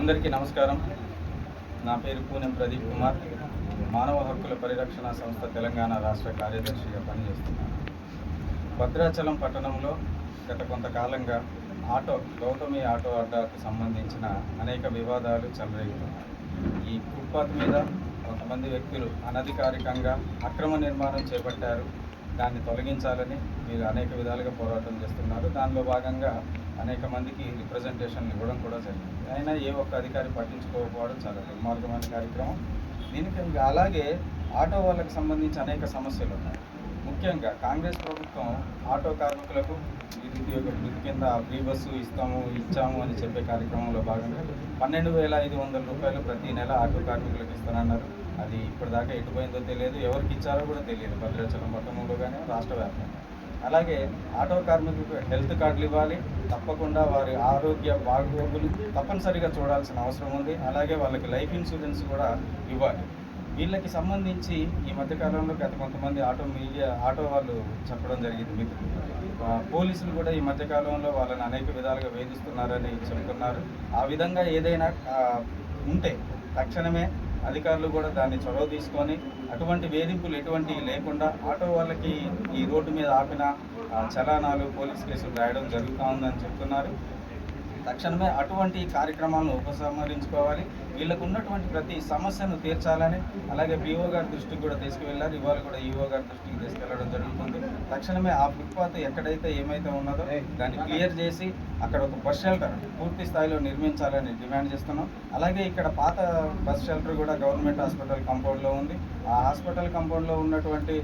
అందరికీ నమస్కారం. నా పేరు పూనెం ప్రదీప్ కుమార్. మానవ హక్కుల పరిరక్షణ సంస్థ తెలంగాణ రాష్ట్ర కార్యదర్శిగా పనిచేస్తున్నాను. భద్రాచలం పట్టణంలో గత కొంతకాలంగా ఆటో గౌతమి ఆటో అడ్డాకు సంబంధించిన అనేక వివాదాలు చెలరేగుతున్నాయి. ఈ ఫుట్పాత్ మీద కొంతమంది వ్యక్తులు అనధికారికంగా అక్రమ నిర్మాణం చేపట్టారు. దాన్ని తొలగించాలని మీరు అనేక విధాలుగా పోరాటం చేస్తున్నారు. దానిలో భాగంగా అనేక మందికి రిప్రజెంటేషన్ ఇవ్వడం కూడా జరిగింది. అయినా ఏ ఒక్క అధికారి పట్టించుకోకపోవడం చాలా దుర్మార్గమైన కార్యక్రమం. దీనికి ఇంకా అలాగే ఆటో వాళ్ళకి సంబంధించి అనేక సమస్యలు ఉన్నాయి. ముఖ్యంగా కాంగ్రెస్ ప్రభుత్వం ఆటో కార్మికులకు నిరుద్యోగ వృత్తి కింద ఫ్రీ బస్సు ఇస్తాము ఇచ్చాము అని చెప్పే కార్యక్రమంలో భాగంగా పన్నెండు వేల ఐదు వందల రూపాయలు ప్రతి నెల ఆటో కార్మికులకు ఇస్తానన్నారు. అది ఇప్పటిదాకా ఎటుపోయిందో తెలియదు. ఎవరికి ఇచ్చారో కూడా తెలియదు. భద్రాచలం పట్టణంలో కానీ రాష్ట్ర వ్యాప్తంగా. అలాగే ఆటో కార్మికులకు హెల్త్ కార్డులు ఇవ్వాలి. తప్పకుండా వారి ఆరోగ్య బాగోగులు తప్పనిసరిగా చూడాల్సిన అవసరం ఉంది. అలాగే వాళ్ళకి లైఫ్ ఇన్సూరెన్స్ కూడా ఇవ్వాలి. వీళ్ళకి సంబంధించి ఈ మధ్యకాలంలో గత కొంతమంది ఆటో మీడియా ఆటో వాళ్ళు చెప్పడం జరిగింది మీకు. పోలీసులు కూడా ఈ మధ్యకాలంలో వాళ్ళని అనేక విధాలుగా వేధిస్తున్నారని చెబుతున్నారు. ఆ విధంగా ఏదైనా ఉంటే తక్షణమే అధికారులు కూడా దాన్ని చొరవ తీసుకొని అటువంటి వేధింపులు ఎటువంటివి లేకుండా ఆటో వాళ్ళకి ఈ రోడ్డు మీద ఆపిన చలానాలు పోలీస్ కేసులు రాయడం జరుగుతూ ఉందని చెప్తున్నారు. తక్షణమే అటువంటి కార్యక్రమాలను ఉపసంహరించుకోవాలి. వీళ్ళకు ఉన్నటువంటి ప్రతి సమస్యను తీర్చాలని అలాగే బీఓ గారి దృష్టికి కూడా తీసుకువెళ్ళారు. ఇవాళ కూడా ఈఓ గారి దృష్టికి తీసుకెళ్ళడం జరుగుతుంది. తక్షణమే ఆ ఫుట్పాత్ ఎక్కడైతే ఏమైతే ఉన్నదో దాన్ని క్లియర్ చేసి అక్కడ ఒక బస్ షెల్టర్ పూర్తి స్థాయిలో నిర్మించాలని డిమాండ్ చేస్తున్నాం. అలాగే ఇక్కడ పాత బస్ షెల్టర్ కూడా గవర్నమెంట్ హాస్పిటల్ కాంపౌండ్లో ఉంది. ఆ హాస్పిటల్ కాంపౌండ్లో ఉన్నటువంటి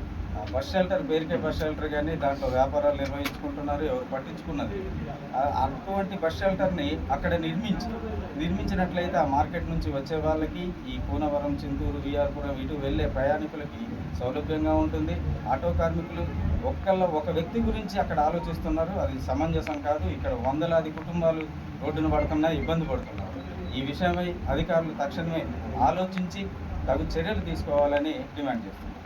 బస్ షెల్టర్ పేరుకే బస్ షెల్టర్ కానీ దాంట్లో వ్యాపారాలు నిర్వహించుకుంటున్నారు ఎవరు పట్టించుకున్నది. అటువంటి బస్ షెల్టర్ని అక్కడ నిర్మించి నిర్మించినట్లయితే ఆ మార్కెట్ నుంచి వచ్చే వాళ్ళకి ఈ కూనవరం చింతూరు విఆర్పురం ఇటు వెళ్ళే ప్రయాణికులకి సౌలభ్యంగా ఉంటుంది. ఆటో కార్మికులు ఒక్కళ్ళ ఒక వ్యక్తి గురించి అక్కడ ఆలోచిస్తున్నారు. అది సమంజసం కాదు. ఇక్కడ వందలాది కుటుంబాలు రోడ్డున పడుతున్నా ఇబ్బంది పడుతున్నారు. ఈ విషయమై అధికారులు తక్షణమే ఆలోచించి తగు చర్యలు తీసుకోవాలని డిమాండ్ చేస్తున్నారు.